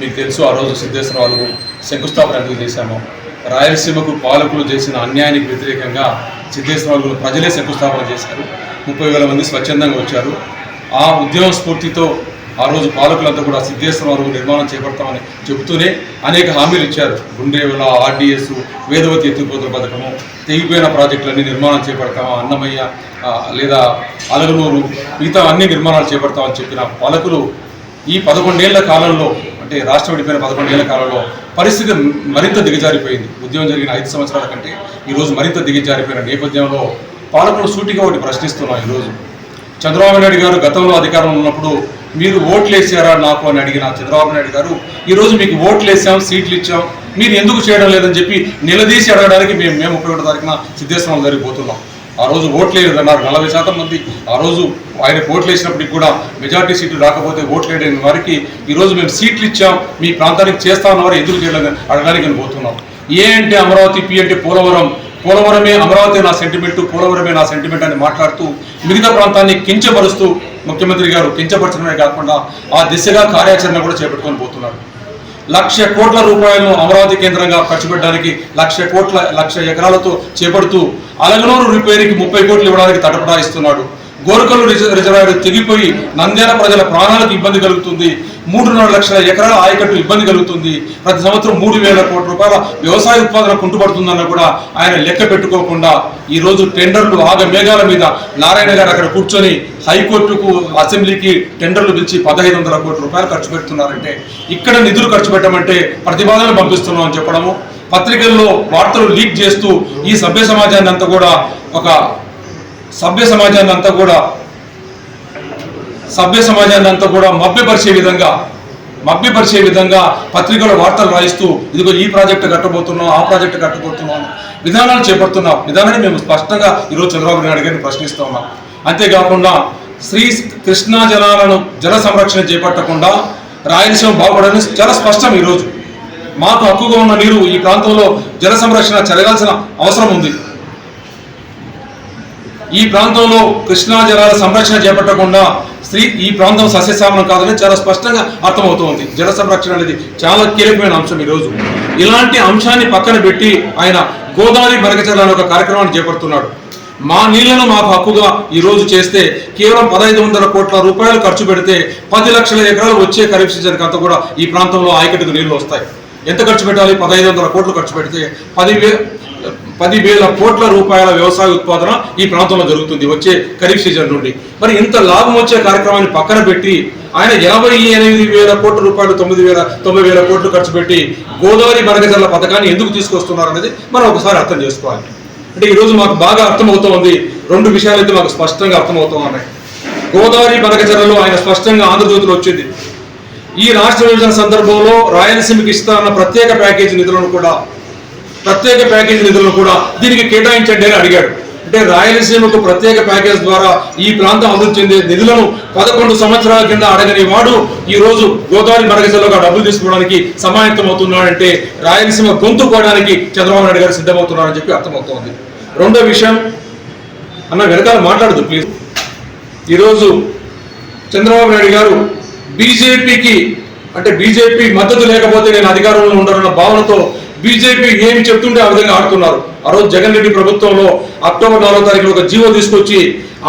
మీకు తెలుసు ఆ రోజు సిద్ధేశ్వర వాళ్ళకు శంకుస్థాపన ఎందుకు చేశాము. రాయలసీమకు పాలకులు చేసిన అన్యాయానికి వ్యతిరేకంగా సిద్ధేశ్వర ప్రజలే శంకుస్థాపన చేశారు. ముప్పై వేల మంది స్వచ్ఛందంగా వచ్చారు. ఆ ఉద్యమ స్ఫూర్తితో ఆ రోజు పాలకులంతా కూడా సిద్ధేశ్వరవారు నిర్మాణం చేపడతామని చెబుతూనే అనేక హామీలు ఇచ్చారు. గుండేవల ఆర్డీఎస్ వేదవతి ఎత్తిపోతుల పథకము తెగిపోయిన ప్రాజెక్టులన్నీ నిర్మాణం చేపడతామా అన్నమయ్య లేదా అలగనూరు మిగతా అన్ని నిర్మాణాలు చేపడతామని చెప్పిన పాలకులు ఈ పదకొండేళ్ళ కాలంలో అంటే రాష్ట్రం విడిపోయిన పదకొండేళ్ళ కాలంలో పరిస్థితి మరింత దిగజారిపోయింది. ఉద్యమం జరిగిన ఐదు సంవత్సరాల కంటే ఈరోజు మరింత దిగజారిపోయిన నేపథ్యంలో పాలకులు సూటిగా ఒకటి ప్రశ్నిస్తున్నాం ఈరోజు. చంద్రబాబు నాయుడు గారు గతంలో అధికారంలో ఉన్నప్పుడు మీరు ఓట్లు వేసారా నాకు? అని అడిగిన చంద్రబాబు నాయుడు గారు ఈరోజు మీకు ఓట్లు వేసాం సీట్లు ఇచ్చాం మీరు ఎందుకు చేయడం లేదని చెప్పి నిలదీసి అడగడానికి మేము మేము ఒకటో తారీఖున సిద్ధేశ్వరం జరిగిపోతున్నాం. ఆ రోజు ఓట్లు అన్నారు నలభై శాతం మంది. ఆ రోజు ఆయన ఓట్లు వేసినప్పటికి కూడా మెజార్టీ సీట్లు రాకపోతే ఓట్లు వారికి ఈరోజు మేము సీట్లు ఇచ్చాం. మీ ప్రాంతానికి చేస్తా ఉన్నవారు ఎదురు చేయలేదని అడగడానికి నేను పోతున్నాం. ఏ అంటే అమరావతి పి అంటే పోలవరం. పోలవరమే అమరావతి నా సెంటిమెంట్ పోలవరమే నా సెంటిమెంట్ అని మాట్లాడుతూ మిగతా ప్రాంతాన్ని కించపరుస్తూ ముఖ్యమంత్రి గారు కించపరచడమే కాకుండా ఆ దిశగా కార్యాచరణ కూడా చేపట్టుకొని పోతున్నారు. లక్ష కోట్ల రూపాయలను అమరావతి కేంద్రంగా ఖర్చు పెట్టడానికి లక్ష కోట్ల లక్ష ఎకరాలతో చేపడుతూ అలగనూరు రిపేరీకి ముప్పై కోట్లు ఇవ్వడానికి తటపటాయిస్తున్నాడు. గోరకల్లు రిజర్వాయర్ తెగిపోయి నంద్యాల ప్రజల ప్రాణాలకు ఇబ్బంది కలుగుతుంది. మూడున్నర లక్షల ఎకరాల ఆయకట్టు ఇబ్బంది కలుగుతుంది. ప్రతి సంవత్సరం మూడు వేల కోట్ల రూపాయల వ్యవసాయ ఉత్పాదన కుంటుపడుతుందన్న కూడా ఆయన లెక్క పెట్టుకోకుండా ఈ రోజు టెండర్లు ఆగ మేఘాల మీద నారాయణ గారు అక్కడ కూర్చొని హైకోర్టుకు అసెంబ్లీకి టెండర్లు పిలిచి పదహైదు వందల కోట్ల రూపాయలు ఖర్చు పెడుతున్నారంటే ఇక్కడ నిధులు ఖర్చు పెట్టమంటే ప్రతిపాదనలు పంపిస్తున్నాం అని చెప్పడము. పత్రికల్లో వార్తలు లీక్ చేస్తూ ఈ సభ్య సమాజాన్ని అంతా కూడా ఒక సభ్య సమాజాన్ని అంతా కూడా సభ్య సమాజాన్ని అంతా కూడా మభ్యపరిచే విధంగా మభ్యపరిచే విధంగా పత్రికలో వార్తలు రాయిస్తూ ఇదిగో ఈ ప్రాజెక్టు కట్టబోతున్నాం ఆ ప్రాజెక్టు కట్టబోతున్నాం విధానాలు చేపడుతున్నాం. విధానాన్ని మేము స్పష్టంగా ఈరోజు చంద్రబాబు నాయుడు గారిని ప్రశ్నిస్తూ ఉన్నాం. అంతేకాకుండా శ్రీ కృష్ణా జలాలను జల సంరక్షణ చేపట్టకుండా రాయలసీమ బాగుపడని చాలా స్పష్టం ఈరోజు. మాకు హక్కుగా ఉన్న నీరు ఈ ప్రాంతంలో జల సంరక్షణ జరగాల్సిన అవసరం ఉంది. ఈ ప్రాంతంలో కృష్ణా జలాల సంరక్షణ చేపట్టకుండా స్త్రీ ఈ ప్రాంతం సస్యశామనం కాదని చాలా స్పష్టంగా అర్థమవుతోంది. జల సంరక్షణ అనేది చాలా కీలకమైన అంశం ఈరోజు. ఇలాంటి అంశాన్ని పక్కన పెట్టి ఆయన గోదావరి బనకచర్ల అనే ఒక కార్యక్రమాన్ని చేపడుతున్నాడు. మా నీళ్ళను మాకు హక్కుగా ఈరోజు చేస్తే కేవలం పదహైదు వందల కోట్ల రూపాయలు ఖర్చు పెడితే పది లక్షల ఎకరాలు వచ్చే ఖరీఫ్ సీజన్కి అంతా కూడా ఈ ప్రాంతంలో ఆయకట్టుకు నీళ్ళు వస్తాయి. ఎంత ఖర్చు పెట్టాలి? పదహైదు వందల కోట్లు ఖర్చు పెడితే పదివే పదివేల కోట్ల రూపాయల వ్యవసాయ ఉత్పాదన ఈ ప్రాంతంలో జరుగుతుంది వచ్చే ఖరీఫ్ సీజన్ నుండి. మరి ఇంత లాభం వచ్చే కార్యక్రమాన్ని పక్కన పెట్టి ఆయన యాభై ఎనిమిది వేల కోట్ల రూపాయలు తొమ్మిది వేల తొంభై వేల కోట్లు ఖర్చు పెట్టి గోదావరి బనగజల్ల పథకాన్ని ఎందుకు తీసుకొస్తున్నారు అనేది మనం ఒకసారి అర్థం చేసుకోవాలి. అంటే ఈరోజు మాకు బాగా అర్థమవుతోంది రెండు విషయాలు అయితే మాకు స్పష్టంగా అర్థమవుతా ఉన్నాయి. గోదావరి బనగజల్లలో ఆయన స్పష్టంగా ఆంధ్రజ్యోతిలో వచ్చింది. ఈ రాష్ట్ర విభజన సందర్భంలో రాయలసీమకి ఇస్తారన్న ప్రత్యేక ప్యాకేజీ నిధులను కూడా ప్రత్యేక ప్యాకేజీ నిధులను కూడా దీనికి కేటాయించండి అని అడిగాడు. అంటే రాయలసీమకు ప్రత్యేక ప్యాకేజ్ ద్వారా ఈ ప్రాంతం అభివృద్ధి చెందే నిధులను పదకొండు సంవత్సరాల కింద అడగని వాడు ఈ రోజు గోదావరి మరగజల్లోగా డబ్బులు తీసుకోవడానికి సమాయత్తం అవుతున్నాడంటే రాయలసీమ గొంతు పోవడానికి చంద్రబాబు నాయుడు గారు సిద్ధమవుతున్నారని చెప్పి అర్థమవుతోంది. రెండో విషయం అన్న వెనకాల మాట్లాడదు ప్లీజ్ ఈరోజు చంద్రబాబు నాయుడు గారు బీజేపీకి అంటే బీజేపీ మద్దతు లేకపోతే నేను అధికారంలో ఉండనన్న భావనతో బీజేపీ ఏమి చెప్తుంటే ఆ విధంగా ఆడుతున్నారు. ఆ రోజు జగన్ రెడ్డి ప్రభుత్వంలో అక్టోబర్ నాలుగో తారీఖున ఒక జీవో తీసుకొచ్చి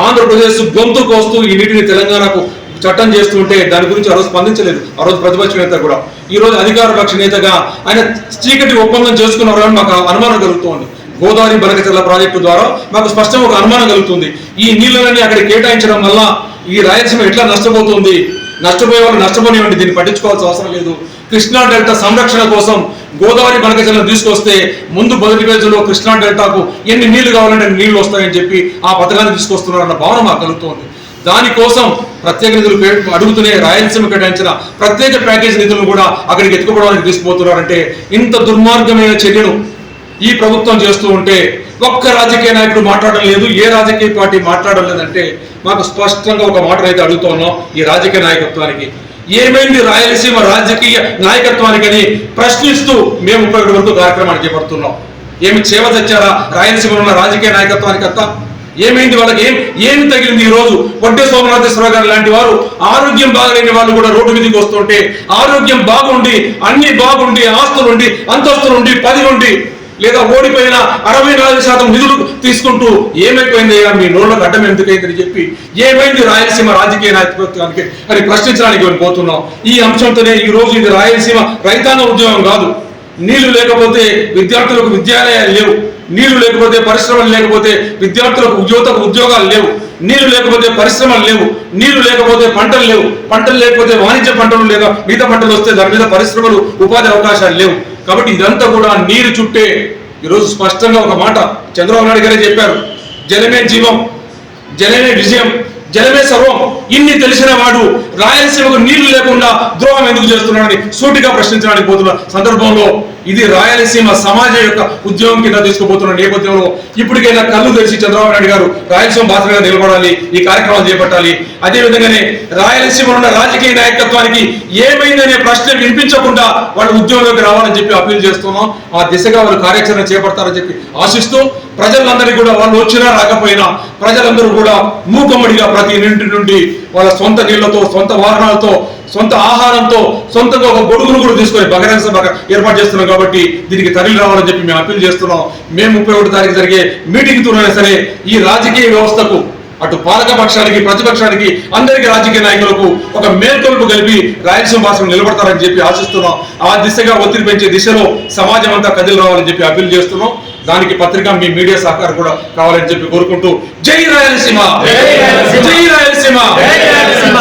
ఆంధ్రప్రదేశ్ గొంతు కోస్తూ ఈ నీటిని తెలంగాణకు చట్టం చేస్తుంటే దాని గురించి ఆ రోజు స్పందించలేదు. ఆ రోజు ప్రతిపక్ష నేత కూడా. ఈ రోజు అధికార పక్ష నేతగా ఆయన చీకటి ఒప్పందం చేసుకున్నారు అని మాకు అనుమానం కలుగుతోంది. గోదావరి బలకచర్ల ప్రాజెక్టు ద్వారా మాకు స్పష్టంగా ఒక అనుమానం కలుగుతుంది. ఈ నీళ్ళని అక్కడ కేటాయించడం వల్ల ఈ రాయలసీమ ఎట్లా నష్టపోతుంది? నష్టపోయే వాళ్ళు నష్టపోనివ్వండి దీన్ని పట్టించుకోవాల్సిన అవసరం లేదు. కృష్ణా డెల్టా సంరక్షణ కోసం గోదావరి బనకచర్లను తీసుకొస్తే ముందు మొదటి పేజీలో కృష్ణా డెల్టాకు ఎన్ని నీళ్ళు కావాలంటే నీళ్ళు వస్తాయని చెప్పి ఆ పథకాన్ని తీసుకొస్తున్నారన్న భావన మాకు కలుగుతోంది. దానికోసం ప్రత్యేక నిధులు అడుగుతూనే రాయలసీమ కేటాయించిన ప్రత్యేక ప్యాకేజ్ నిధులను కూడా అక్కడికి ఎత్తుకోవడానికి తీసుకుపోతున్నారంటే ఇంత దుర్మార్గమైన చర్యను ఈ ప్రభుత్వం చేస్తూ ఉంటే ఒక్క రాజకీయ నాయకుడు మాట్లాడడం లేదు ఏ రాజకీయ పార్టీ మాట్లాడడం లేదంటే మాకు స్పష్టంగా ఒక మాట అయితే అడుగుతున్నాం ఈ రాజకీయ నాయకత్వానికి. ఏమైంది రాయలసీమ రాజకీయ నాయకత్వానికని ప్రశ్నిస్తూ మేము ముప్పై ఒకటి వరకు కార్యక్రమాన్ని చేపడుతున్నాం. ఏమి చేవ తెచ్చారా? రాయలసీమలో ఉన్న రాజకీయ నాయకత్వానికి అంతా ఏమైంది వాళ్ళకి? ఏం ఏమి తగిలింది ఈ రోజు వడ్డే సోమనాథేశ్వరరావు గారు లాంటి వారు ఆరోగ్యం బాగలేని వాళ్ళు కూడా రోడ్డు మీదకి వస్తుంటే ఆరోగ్యం బాగుండి అన్ని బాగుండి ఆస్తులుండి అంతస్తులుండి పది ఉండి లేదా ఓడిపోయిన అరవై నాలుగు శాతం నిధులు తీసుకుంటూ ఏమైపోయింది అయ్యా? మీ నోళ్ళకు అడ్డం ఎందుకైందని చెప్పి ఏమైంది రాయలసీమ రాజకీయ నాయకత్వానికి? అని ప్రశ్నించడానికి మేము పోతున్నాం? ఈ అంశంతోనే ఈ రోజు ఇది రాయలసీమ రైతాంగ ఉద్యోగం కాదు. నీళ్ళు లేకపోతే విద్యార్థులకు విద్యాలయాలు లేవు. నీళ్ళు లేకపోతే పరిశ్రమలు లేకపోతే విద్యార్థులకు యువతకు ఉద్యోగాలు లేవు. నీళ్ళు లేకపోతే పరిశ్రమలు లేవు. నీళ్ళు లేకపోతే పంటలు లేవు. పంటలు లేకపోతే వాణిజ్య పంటలు లేదా మిగతా పంటలు వస్తే దాని మీద పరిశ్రమలు ఉపాధి అవకాశాలు లేవు. కాబట్టి ఇదంతా కూడా నీరు చుట్టే ఈరోజు స్పష్టంగా ఒక మాట చంద్రబాబు నాయుడు గారే చెప్పారు. జలమే జీవం జలమే విజయం జలమే సర్వం. ఇన్ని తెలిసిన వాడు రాయలసీమకు నీళ్ళు లేకుండా ద్రోహం ఎందుకు చేస్తున్నాడని సూటిగా ప్రశ్నించడానికి పోతున్న సందర్భంలో ఇది రాయలసీమ సమాజం యొక్క ఉద్యోగం కింద తీసుకుపోతున్న నేపథ్యంలో ఇప్పటికైనా కళ్ళు తెరిచి చంద్రబాబు నాయుడు గారు రాయలసీమ బాధ్యతగా నిలబడాలి ఈ కార్యక్రమం చేపట్టాలి. అదే విధంగానే రాయలసీమ ఉన్న రాజకీయ నాయకత్వానికి ఏమైందనే ప్రశ్న వినిపించకుండా వాళ్ళు ఉద్యోగంలోకి రావాలని చెప్పి అప్పీల్ చేస్తున్నాం. ఆ దిశగా వాళ్ళు కార్యాచరణ చేపడతారని చెప్పి ఆశిస్తూ ప్రజలందరికీ కూడా వాళ్ళు వచ్చినా రాకపోయినా ప్రజలందరూ కూడా మూకమ్మడిగా ప్రతి ఇంటి నుండి వాళ్ళ సొంత నీళ్ళతో సొంత వాహనాలతో సొంత ఆహారంతో సొంతంగా ఒక గొడుగును కూడా తీసుకొని బహిరంగ సభ ఏర్పాటు చేస్తున్నాం కాబట్టి దీనికి తరలి రావాలని చెప్పి మేము అప్పీల్ చేస్తున్నాం. మే ముప్పై ఒకటి తారీఖు జరిగే మీటింగ్ తోనైనా సరే ఈ రాజకీయ వ్యవస్థకు అటు పాలక పక్షానికి ప్రతిపక్షానికి అందరికి రాజకీయ నాయకులకు ఒక మేల్కొల్పు కలిపి రాయలసీమ భాషను నిలబడతారని చెప్పి ఆశిస్తున్నాం. ఆ దిశగా ఒత్తిడి పెంచే దిశలో సమాజం అంతా కదిలి రావాలని చెప్పి అప్పీల్ చేస్తున్నాం. దానికి పత్రిక మీ మీడియా సహకారం కూడా కావాలని చెప్పి కోరుకుంటూ జై రాయలసీమ! జై రాయలసీమ. జై రాయలసీమ! జై రాయలసీమ!